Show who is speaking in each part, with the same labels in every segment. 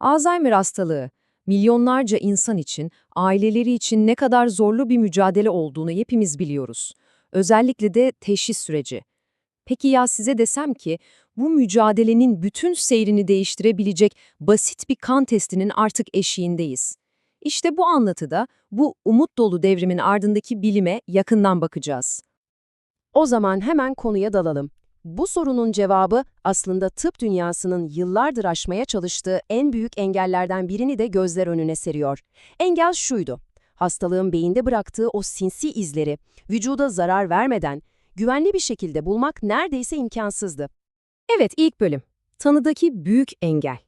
Speaker 1: Alzheimer hastalığı, milyonlarca insan için, aileleri için ne kadar zorlu bir mücadele olduğunu hepimiz biliyoruz. Özellikle de teşhis süreci. Peki ya size desem ki, bu mücadelenin bütün seyrini değiştirebilecek basit bir kan testinin artık eşiğindeyiz. İşte bu anlatıda, bu umut dolu devrimin ardındaki bilime yakından bakacağız.
Speaker 2: O zaman hemen konuya dalalım. Bu sorunun cevabı aslında tıp dünyasının yıllardır aşmaya çalıştığı en büyük engellerden birini de gözler önüne seriyor. Engel şuydu. Hastalığın beyinde bıraktığı o sinsi izleri vücuda zarar vermeden güvenli bir şekilde bulmak neredeyse imkansızdı.
Speaker 1: Evet, ilk bölüm. Tanıdaki büyük engel.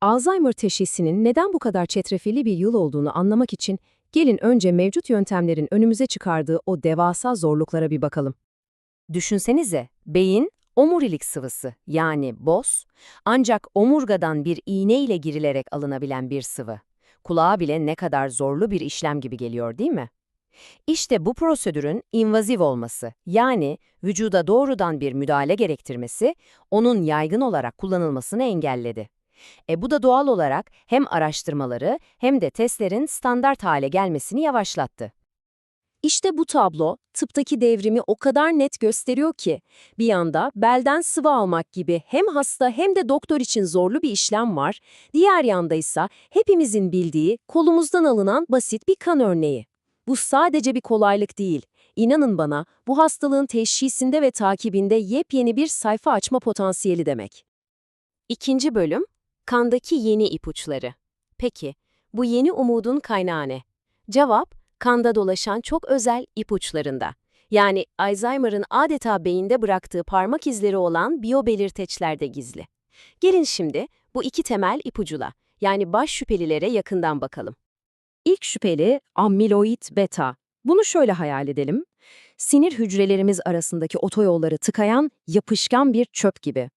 Speaker 1: Alzheimer teşhisinin neden bu kadar çetrefilli bir yıl olduğunu anlamak için gelin önce mevcut yöntemlerin önümüze çıkardığı o devasa zorluklara bir bakalım. Düşünsenize, beyin omurilik sıvısı yani boz, ancak omurgadan bir iğne ile girilerek alınabilen bir sıvı. Kulağa bile ne kadar zorlu bir işlem gibi geliyor değil mi? İşte bu prosedürün invaziv olması, yani vücuda doğrudan bir müdahale gerektirmesi, onun yaygın olarak kullanılmasını engelledi. E bu da doğal olarak hem araştırmaları hem de testlerin standart hale gelmesini yavaşlattı. İşte bu tablo tıptaki devrimi o kadar net gösteriyor ki, bir yanda belden sıvı almak gibi hem hasta hem de doktor için zorlu bir işlem var, diğer yanda ise hepimizin bildiği kolumuzdan alınan basit bir kan örneği. Bu sadece bir kolaylık değil. İnanın bana, bu hastalığın teşhisinde ve takibinde yepyeni bir sayfa açma potansiyeli demek. İkinci bölüm, kandaki yeni ipuçları. Peki, bu yeni umudun kaynağı ne? Cevap, kanda dolaşan çok özel ipuçlarında. Yani Alzheimer'ın adeta beyinde bıraktığı parmak izleri olan biyobelirteçlerde gizli. Gelin şimdi bu iki temel ipucula, yani baş şüphelilere yakından bakalım. İlk şüpheli amyloid beta. Bunu şöyle hayal edelim. Sinir hücrelerimiz arasındaki otoyolları tıkayan yapışkan bir çöp gibi.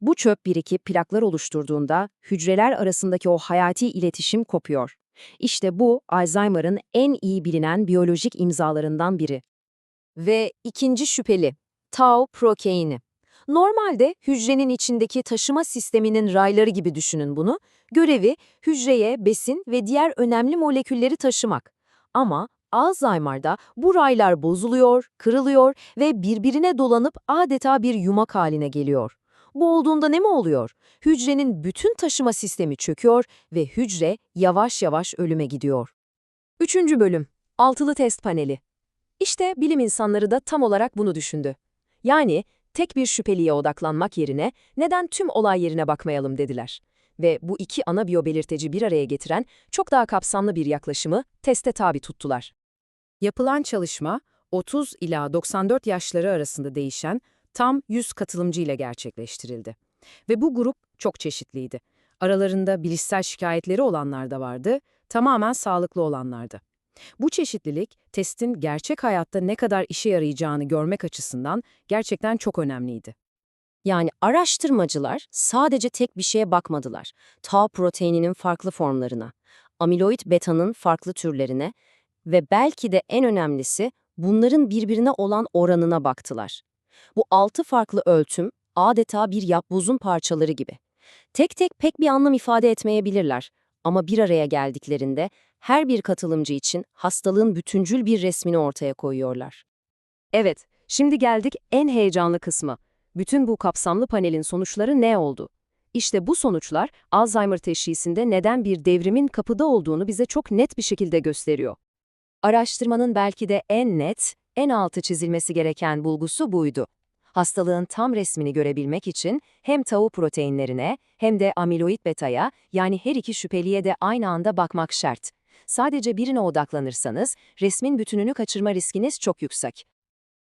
Speaker 1: Bu çöp birikip plaklar oluşturduğunda hücreler arasındaki o hayati iletişim kopuyor. İşte bu Alzheimer'ın en iyi bilinen biyolojik imzalarından biri. Ve ikinci şüpheli, tau proteini. Normalde hücrenin içindeki taşıma sisteminin rayları gibi düşünün bunu. Görevi hücreye besin ve diğer önemli molekülleri taşımak. Ama Alzheimer'da bu raylar bozuluyor, kırılıyor ve birbirine dolanıp adeta bir yumak haline geliyor. Bu olduğunda ne mi oluyor? Hücrenin bütün taşıma sistemi çöküyor ve hücre yavaş yavaş ölüme gidiyor. Üçüncü bölüm. Altılı test paneli. İşte bilim insanları da tam olarak bunu düşündü. Yani tek bir şüpheliye odaklanmak yerine neden tüm olay yerine bakmayalım dediler. Ve bu iki ana biyobelirteci bir araya getiren çok daha kapsamlı bir yaklaşımı teste tabi tuttular. Yapılan çalışma 30 ila 94 yaşları arasında değişen tam 100 katılımcı ile gerçekleştirildi. Ve bu grup çok çeşitliydi. Aralarında bilişsel şikayetleri olanlar da vardı, tamamen sağlıklı olanlardı. Bu çeşitlilik, testin gerçek hayatta ne kadar işe yarayacağını görmek açısından gerçekten çok önemliydi. Yani araştırmacılar sadece tek bir şeye bakmadılar. Tau proteininin farklı formlarına, amiloid beta'nın farklı türlerine ve belki de en önemlisi bunların birbirine olan oranına baktılar. Bu altı farklı ölçüm adeta bir yapbozun parçaları gibi. Tek tek pek bir anlam ifade etmeyebilirler ama bir araya geldiklerinde her bir katılımcı için hastalığın bütüncül bir resmini ortaya koyuyorlar. Evet, şimdi geldik en heyecanlı kısmı. Bütün bu kapsamlı panelin sonuçları ne oldu? İşte bu sonuçlar Alzheimer teşhisinde neden bir devrimin kapıda olduğunu bize çok net bir şekilde gösteriyor. Araştırmanın belki de en net, en altı çizilmesi gereken bulgusu buydu. Hastalığın tam resmini görebilmek için hem tau proteinlerine hem de amiloid beta'ya yani her iki şüpheliye de aynı anda bakmak şart. Sadece birine odaklanırsanız resmin bütününü kaçırma riskiniz çok yüksek.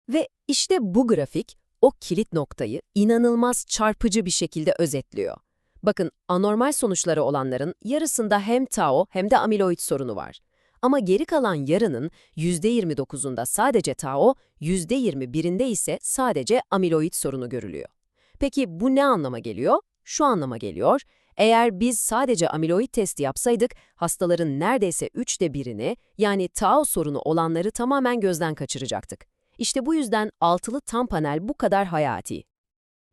Speaker 1: Ve işte bu grafik o kilit noktayı inanılmaz çarpıcı bir şekilde özetliyor. Bakın anormal sonuçları olanların yarısında hem tau hem de amiloid sorunu var. Ama geri kalan yarının %29'unda sadece tau, %21'inde ise sadece amiloid sorunu görülüyor. Peki bu ne anlama geliyor? Şu anlama geliyor. Eğer biz sadece amiloid testi yapsaydık, hastaların neredeyse üçte birini, yani tau sorunu olanları tamamen gözden kaçıracaktık. İşte bu yüzden altılı tam panel bu kadar hayati.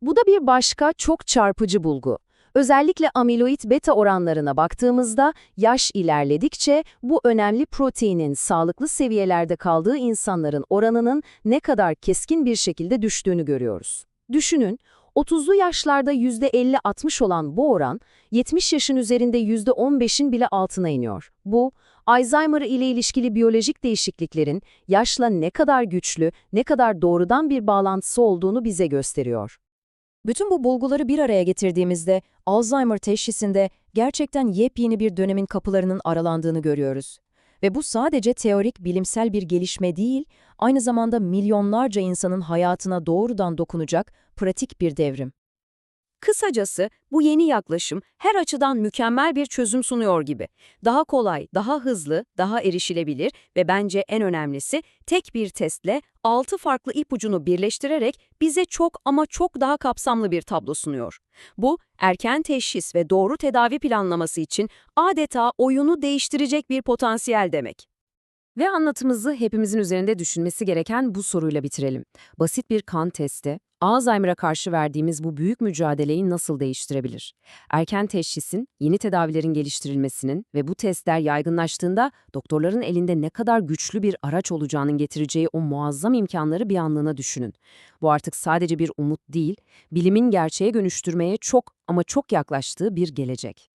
Speaker 1: Bu da bir başka çok çarpıcı bulgu.
Speaker 2: Özellikle amiloid beta oranlarına baktığımızda yaş ilerledikçe bu önemli proteinin sağlıklı seviyelerde kaldığı insanların oranının ne kadar keskin bir şekilde düştüğünü görüyoruz. Düşünün, 30'lu yaşlarda %50-60 olan bu oran, 70 yaşın üzerinde %15'in bile altına iniyor. Bu, Alzheimer ile ilişkili biyolojik değişikliklerin yaşla ne kadar güçlü, ne kadar doğrudan bir bağlantısı olduğunu bize gösteriyor.
Speaker 3: Bütün bu bulguları bir araya getirdiğimizde Alzheimer teşhisinde gerçekten yepyeni bir dönemin kapılarının aralandığını görüyoruz. Ve bu sadece teorik bilimsel bir gelişme değil, aynı zamanda milyonlarca insanın hayatına doğrudan dokunacak pratik bir devrim.
Speaker 4: Kısacası bu yeni yaklaşım her açıdan mükemmel bir çözüm sunuyor gibi. Daha kolay, daha hızlı, daha erişilebilir ve bence en önemlisi tek bir testle 6 farklı ipucunu birleştirerek bize çok ama çok daha kapsamlı bir tablo sunuyor. Bu, erken teşhis ve doğru tedavi planlaması için adeta oyunu değiştirecek bir potansiyel demek.
Speaker 1: Ve anlatımızı hepimizin üzerinde düşünmesi gereken bu soruyla bitirelim. Basit bir kan testi, Alzheimer'a karşı verdiğimiz bu büyük mücadeleyi nasıl değiştirebilir? Erken teşhisin, yeni tedavilerin geliştirilmesinin ve bu testler yaygınlaştığında doktorların elinde ne kadar güçlü bir araç olacağının getireceği o muazzam imkanları bir anlığına düşünün. Bu artık sadece bir umut değil, bilimin gerçeğe dönüştürmeye çok ama çok yaklaştığı bir gelecek.